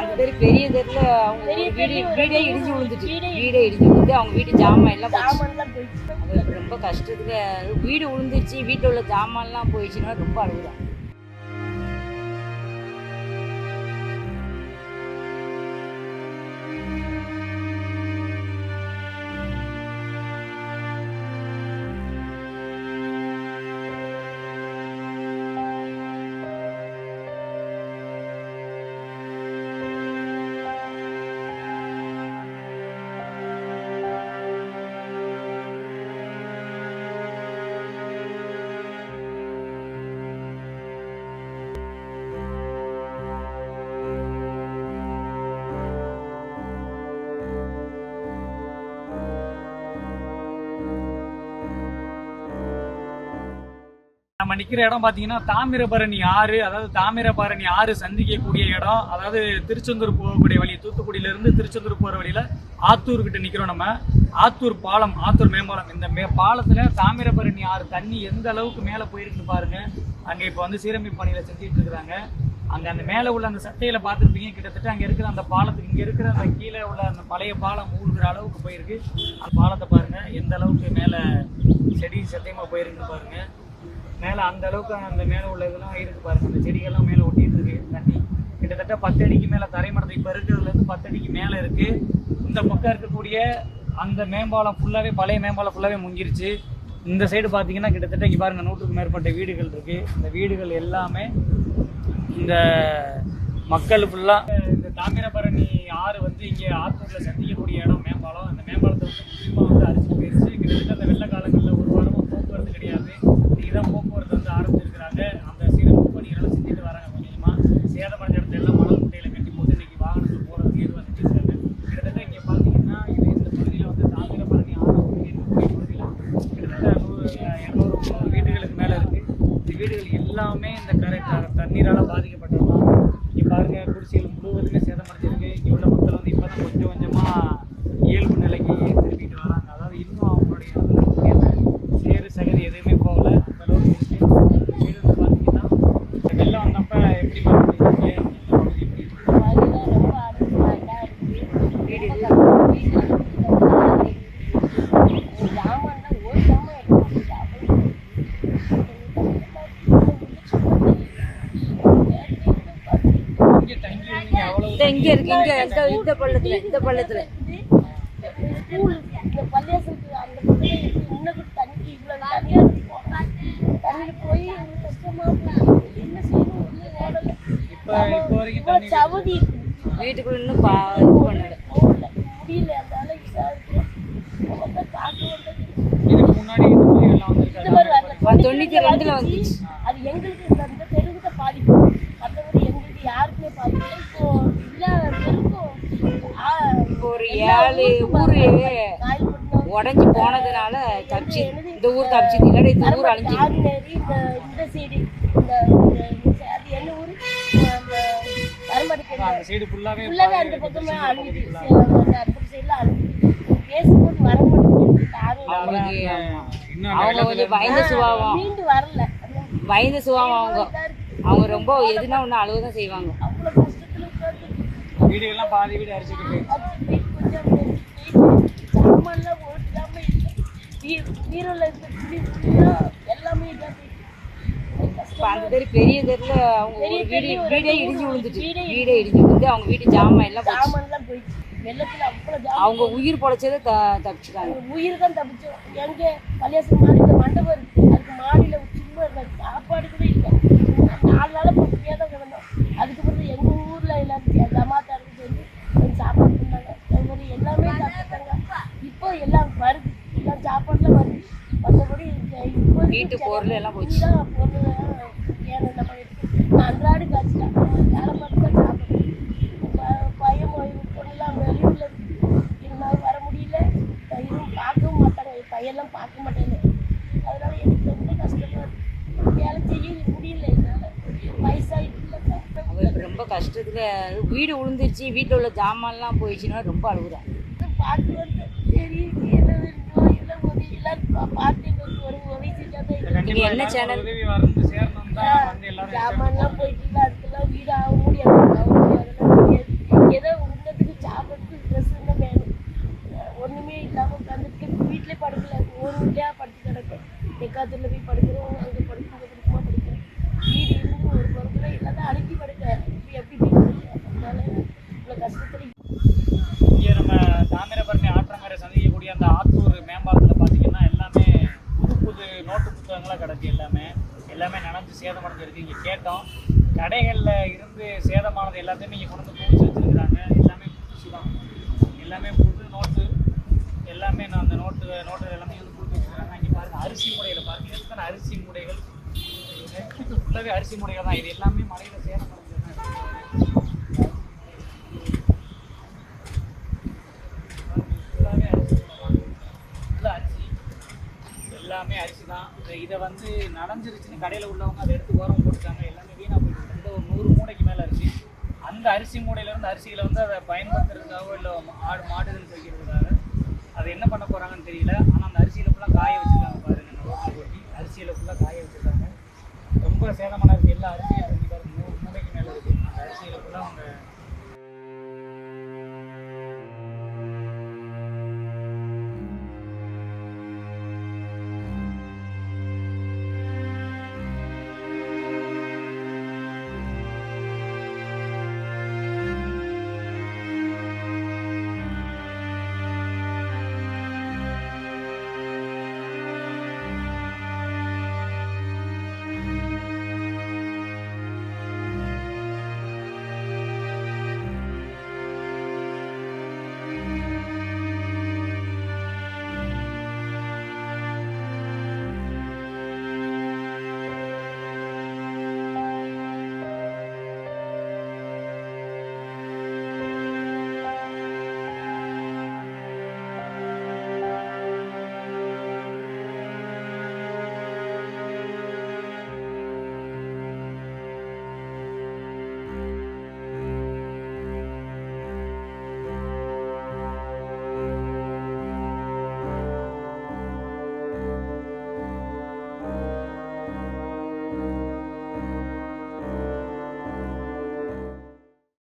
அந்த தெரு பெரிய தெருல அவங்க வீடு வீடே இடிஞ்சு விழுந்துச்சு வீடே இடிஞ்சு விழுந்து அவங்க வீட்டு ஜாமான் எல்லாம் போச்சு. அது ரொம்ப கஷ்டத்துல வீடு விழுந்துருச்சு வீட்டில் உள்ள ஜாமான்லாம் போயிடுச்சுன்னா ரொம்ப அழுகுதான் நிற்கிற இடம் பார்த்தீங்கன்னா தாமிரபரணி ஆறு அதாவது தாமிரபரணி ஆறு சந்திக்கக்கூடிய இடம். அதாவது திருச்செந்தூர் போகக்கூடிய வழி தூத்துக்குடியில இருந்து திருச்செந்தூர் போகிற வழியில் ஆத்தூர் நிற்கிறோம் நம்ம. ஆத்தூர் பாலம் ஆத்தூர் மேம்பாலம். இந்த மே பாலத்தில் தாமிரபரணி ஆறு தண்ணி எந்த அளவுக்கு மேலே போயிருக்குன்னு பாருங்க. அங்கே இப்போ வந்து சீரமைப்பு பணியில் செஞ்சுட்டு இருக்கிறாங்க. அங்கே அந்த மேலே உள்ள அந்த சட்டையில் பார்த்துருப்பீங்க கிட்டத்தட்ட அங்கே இருக்கிற அந்த பாலத்துக்கு இங்கே இருக்கிற அந்த கீழே உள்ள அந்த பழைய பாலம் மூழ்கிற அளவுக்கு போயிருக்கு. அந்த பாலத்தை பாருங்க எந்த அளவுக்கு மேலே செடி சத்தியமாக போயிருக்குன்னு பாருங்க. மேலே அந்த அளவுக்கு அந்த மேலே உள்ள இதெல்லாம் இருக்கு பாருங்க. அந்த செடிகள்லாம் மேலே ஒட்டிட்டு இருக்கு தண்ணி. கிட்டத்தட்ட பத்து அடிக்கு மேலே தரைமடத்தை இப்போ இருக்கிறதுலேருந்து பத்து அடிக்கு மேலே இருக்கு. இந்த பக்கம் இருக்கக்கூடிய அந்த மேம்பாலம் ஃபுல்லாகவே பழைய மேம்பாலம் ஃபுல்லாகவே முங்கிருச்சு. இந்த சைடு பார்த்தீங்கன்னா கிட்டத்தட்ட இங்கே பாருங்கள் நூற்றுக்கும் மேற்பட்ட வீடுகள் இருக்கு. இந்த வீடுகள் எல்லாமே இந்த மக்கள் ஃபுல்லாக இந்த தாமிரபரணி ஆறு வந்து இங்கே ஆத்தூரில் சந்திக்கக்கூடிய இடம் மேம்பாலம். அந்த மேம்பாலத்தை வந்து முக்கியமாக வந்து அரிசி போயிடுச்சு கிட்டத்தட்ட அந்த வெள்ள காலங்களில் ஒரு வாரமாக போக்குவரத்து கிடையாது. இன்னைக்கு போக்கு போக்குவரத்து வந்து ஆரம்பிச்சிருக்கிறாங்க அந்த சீரமைப்பு பணிகளை செஞ்சுட்டு வராங்க கொஞ்சமாக சேதமடைஞ்ச இடத்துல எல்லாம் மணல் முட்டையில் கட்டி போட்டு இன்னைக்கு வாகனங்கள் போகிறதுக்கு ஏதுவாக செஞ்சுருக்காங்க கிட்டத்தட்ட இங்கே பார்த்தீங்கன்னா இது இந்த பகுதியில் வந்து தாமிரபரணி ஆறு இருக்கக்கூடிய பகுதியில் கிட்டத்தட்ட நூறு இரநூறு முந்நூறு வீடுகளுக்கு மேலே இருக்குது இந்த வீடுகள் எல்லாமே இந்த கரை த- தண்ணீரால பாதிக்கப்பட்டதுதான் இங்கே பாருங்க குடிசைகள் முழுவதுமே சேதமடைஞ்சிருக்கு இங்கே உள்ள மக்கள் வந்து இப்போ தான் கொஞ்சம் கொஞ்சமாக இயல்பு நிலைக்கு திரும்பிட்டு வராங்க அதாவது இன்னும் அவங்களுடைய அதுல இருக்கக்கூடிய அந்த சேறு சகதி எதுவுமே போகல அந்த அளவுக்கு இருக்கு இந்த வீடு வந்து பார்த்தீங்கன்னா இந்த வெள்ளம் வந்தப்ப எப்படி பார்த்துருக்கீங்க இந்த பகுதி எப்படி இருக்கு? அதெல்லாம் ரொம்ப அடிமையா இருக்கு வீடு ஜாமான்லாம் ஒரு ஜாமான் இங்க இருக்கு இங்க இந்த இந்த பள்ளத்துல இந்த பள்ளத்துல ஸ்கூல் இந்த பள்ளியாசலுக்கு அந்த. இன்னும் தண்ணி இவ்வளவு தண்ணியா இருக்கு. தண்ணி போய் எங்களுக்கு கஷ்டமா. என்ன செய்யணும். இப்போ சவுதி. வீட்டுக்குள்ள இன்னும் பா இது பண்ணல. முடியல அதனால காத்து வந்தது. இதுக்கு முன்னாடி இந்த மாதிரி வரல. ரெண்டுல வந்துச்சு அது எங்களுக்கு இந்த இந்த தெருவுக்கு தான் பாதிப்பு மற்றபடி எங்களுக்கு யாருக்குமே பாதிப்பு இல்லை. இப்போ எல்லா தெருவுக்கும் ஆ, இப்போ ஒரு எல்லா ஏழு ஊரு. உடஞ்சி போனதுனால தப்பிச்சு இந்த ஊர் தப்பிச்சு இல்லாட்டி இந்த ஊர் அழிஞ்சு ஆர்டினரி இந்த இந்த சைடு இந்த இந்த- இந்த- அது என்ன ஊரு அந்த வரம்படிக்கிற அந்த சைடு ஃபுல்லாகவே ஃபுல்லாவே அந்த பக்கமே அழிஞ்சு அந்த சைடுல அழிஞ்சு பேசும்போது வர மாட்டேங்குது. யாரும் அவங்களுக்கு இன்னும் அவங்க கொஞ்சம் பயந்த சுபாவம். மீண்டு வரல. அந்த பயந்த சுபாவம் அவங்க. அவங்க ரொம்ப எதுனா ஒன்று அழுவதான் செய்வாங்க. வீடுகள்லாம் பாதி வீடு அரிச்சிட்டு அந்த தெரு பெரிய தெருல அவங்க வீடு வீடே இடிஞ்சு மூணு விழுந்துச்சு. வீடே இடிஞ்சு விழுந்து அவங்க வீட்டு ஜாமான் எல்லாம் போச்சு. சாமான்லாம் போயிடுச்சு. வெள்ளத்துல அவ்வளவு ஜாமான் அவங்க உயிர் பொழைச்சதே த தப்பிச்சுட்டாங்க. உயிர் தான் தப்பிச்சோம் எங்க பள்ளியாசம் மாடியில் மண்டபம் இருக்கு. அதுக்கு மாடியில் சும்மா இருந்த சாப்பாடு கூட இல்லை நாலு நாள் பட்டினியாக தான் கிடந்தோம் அதுக்கு பிறகு எங்க ஊர்ல எல்லாரும் ஜமாத்தாருக்கு சொல்லி கொஞ்சம் சாப்பாடு பண்ணாங்க அது மாதிரி எல்லாமே சாப்பிட்டாங்க இப்போ எல்லாம் வருது எல்லாம் சாப்பாடுலாம் வருது மற்றபடி இப்போ வீட்டு பொருள் எல்லாம் போச்சு. அன்றாடி காய்ச்சிட்டேன் வேலை ப- பையன் போய் பொண்ணுலாம் வெளியூர்ல இருந்தாலும் வர முடியல. இதுவும் பார்க்கவும் மாட்டாங்க. பையன்லாம் பார்க்க மாட்டேன்னு. அதனால எனக்கு ரொம்ப கஷ்டமா இருக்கு. வேலை செய்ய முடியல என்னால. இப்ப ரொம்ப கஷ்டத்துல வீடு விழுந்துருச்சு வீட்டில் உள்ள ஜாமான்லாம் போயிடுச்சுன்னா ரொம்ப அழுகுறான் பார்த்து வந்து சரி என்ன எல்லாரும் பார்ட்டிங்களுக்கு ஒரு உதவி செஞ்சாதான் என்ன சேனல் சாமான்லாம் போயிட்டு அதுக்கெல்லாம் வீடு ஆக முடியாது. எல்லாத்தையுமே இங்கே கொண்டு வந்து குவிச்சு வச்சுருக்கிறாங்க. எல்லாமே புதுசு தான். எல்லாமே புது நோட்டு எல்லாமே நான் அந்த நோட்டு நோட்டு எல்லாமே வந்து கொடுத்து வச்சுருக்காங்க. இங்கே பாருங்கள் அரிசி முறையில் பாருங்க. எத்தனை அரிசி மூடைகள். ஃபுல்லாகவே அரிசி மூடைகள் தான். இது எல்லாமே மலையில் சேரம் அரிசி ஃபுல்லாக அரிசி. எல்லாமே அரிசி தான். இதை வந்து நனைஞ்சிருச்சுன்னு கடையில் உள்ளவங்க அதை எடுத்து உரம் போட்டுட்டாங்க. எல்லாமே அந்த அரிசி மூடையில இருந்து அரிசிகளை வந்து அதை பயன்படுத்துறதுக்காகவோ இல்லை ஆடு மாடுகள் வைக்கிறதுக்காக அதை என்ன பண்ண போகிறாங்கன்னு தெரியல. ஆனால் அந்த அரிசியில் ஃபுல்லாக காய வச்சுருக்காங்க பாருங்க. ரோட்டில் கொட்டி அரிசியில் ஃபுல்லாக காய வச்சுருக்காங்க. ரொம்ப சேதமான இருக்குது எல்லா அரிசியும் செஞ்சு பாருங்க. மூடைக்கு மேலே இருக்குது அந்த அரிசியில் ஃபுல்லாக அவங்க